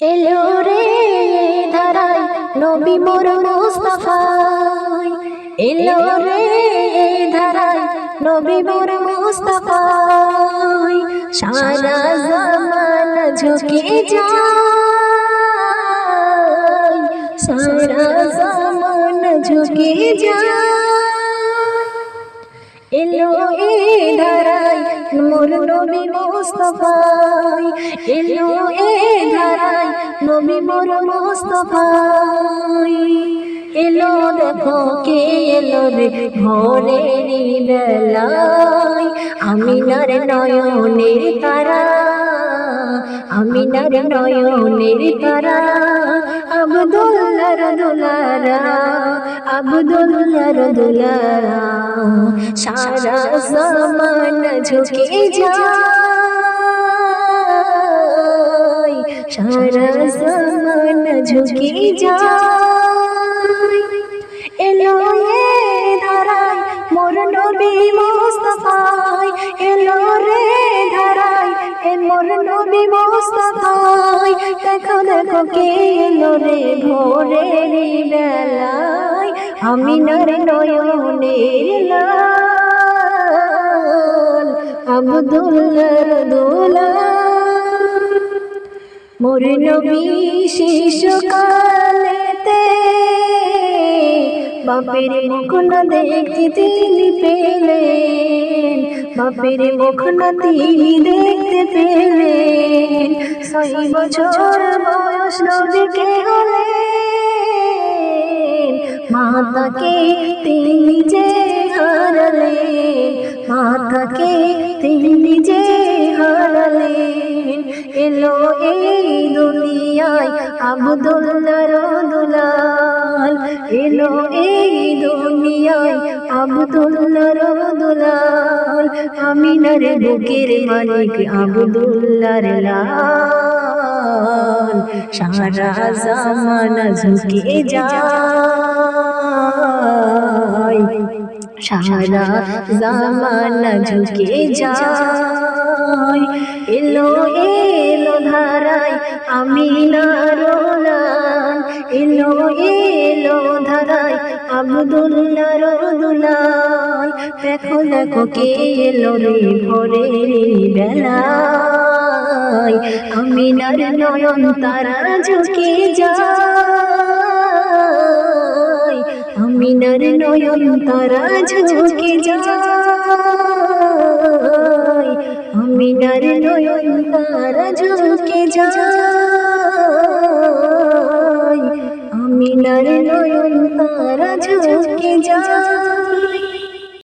এলো রে ধারায় নবী মোর মুস্তাফাই এলো রে ধারায় নবী মোর মুস্তাফাই সারা জামান ঝুঁকে যায়। সারা জামান ঝুঁকে যায়। এলো এ ধারায় মোর নবী এলো এ নবী মোর মুস্তাফাই। এলো দেখো কে এলো রে ভোরের বেলায়। আমিনার নয়নের তারা, আমিনার নয়নের তারা। আবদুল্লার দুলারা আবদুল্লার দুলারা, সারা সমান ঝুঁকে যায়। সারা সমান ঝুঁকে যায়। এলো এ ধারায় মোর নবী মুস্তাফাই এলো রে ধারায় এ মোর নবী দেখো দেখো কে এলো রে বেলায়। আমি নর নয়নের লাল আবদুল্লার দোলা মোর নবী শিশুকালেতে বাপের মুখ না দেখতে তিনি পেলেন। বাপের মুখ না তিনি দেখতে পেলেন। ছয় বছর বয়স নবীকে হলেন? মাতাকে তিনি যে হারালেন। মাতাকে তিনি যে হারালেন। এলো এই আবদুল্লার দুলাল এলো এই দুনিয়ায়। আবদুল্লার দুলাল আমিনার বুকের মালিক আবদুল্লার লাল। সারা জামানা ঝুঁকে যায়। সারা জামানা ঝুঁকে যায়। আমি নারোলান এলো এলো ধারায় আবদুল্লার দুলাল। দেখো দেখো কে এলো রে আমি নার নয়ন তারা ঝুঁকে যায়। আমিনার নয়ন তারা ঝুঁকে যায়। আমিনার নয়ন তারা ঝুঁকে যায়। আমিনার নয়ন তারা ঝুঁকে যায়।